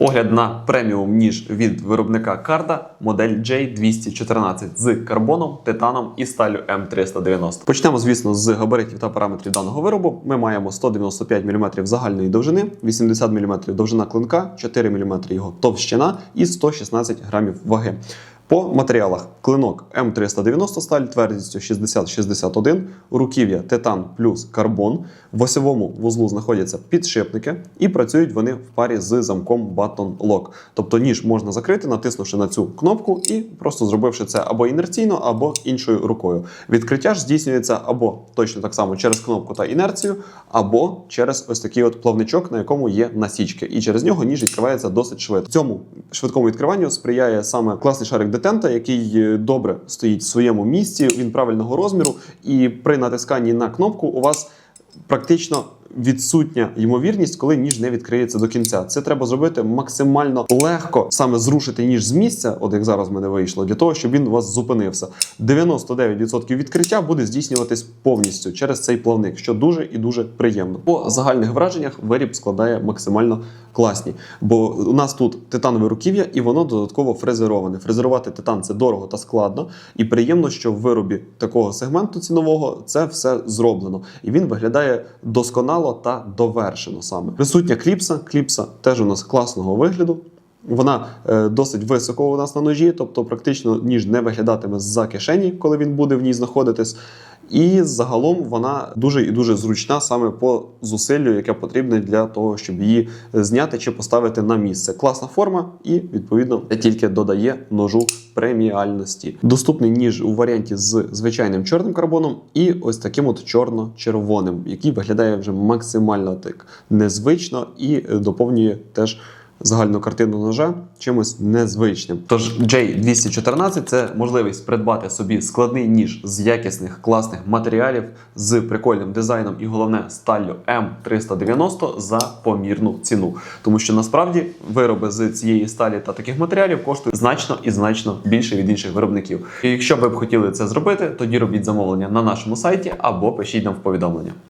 Огляд на преміум ніж від виробника Карда модель J214 з карбоном, титаном і сталю М390. Почнемо, звісно, з габаритів та параметрів даного виробу. Ми маємо 195 мм загальної довжини, 80 мм довжина клинка, 4 мм його товщина і 116 грамів ваги. По матеріалах клинок М390 сталь твердістю 60-61, руків'я титан плюс карбон. В осьовому вузлу знаходяться підшипники і працюють вони в парі з замком Button Lock. Тобто ніж можна закрити, натиснувши на цю кнопку і просто зробивши це або інерційно, або іншою рукою. Відкриття ж здійснюється або точно так само через кнопку та інерцію, або через ось такий от плавничок, на якому є насічки, і через нього ніж відкривається досить швидко. Цьому швидкому відкриванню сприяє саме класний шарик детента, який е, добре стоїть в своєму місці, він правильного розміру, і при натисканні на кнопку у вас практично відсутня ймовірність, коли ніж не відкриється до кінця. Це треба зробити максимально легко, саме зрушити ніж з місця, от як зараз в мене вийшло, для того, щоб він у вас зупинився. 99% відкриття буде здійснюватись повністю через цей плавник, що дуже і дуже приємно. По загальних враженнях виріб складає максимально класні, бо у нас тут титанове руків'я, і воно додатково фрезероване. Фрезерувати титан це дорого та складно, і приємно, що в виробі такого сегменту цінового це все зроблено, і він виглядає досконало та довершено саме. Присутня кліпса. Кліпса теж у нас класного вигляду. Вона е, досить високо у нас на ножі, тобто практично ніж не виглядатиме за кишені, коли він буде в ній знаходитись. І загалом вона дуже і дуже зручна саме по зусиллю, яке потрібне для того, щоб її зняти чи поставити на місце. Класна форма, і відповідно тільки додає ножу преміальності. Доступний ніж у варіанті з звичайним чорним карбоном і ось таким от чорно-червоним, який виглядає вже максимально так незвично і доповнює теж загальну картину ножа чимось незвичним. Тож J214 це можливість придбати собі складний ніж з якісних класних матеріалів з прикольним дизайном і головне сталлю М390 за помірну ціну. Тому що насправді вироби з цієї сталі та таких матеріалів коштують значно і значно більше від інших виробників. І якщо ви б хотіли це зробити, тоді робіть замовлення на нашому сайті або пишіть нам в повідомлення.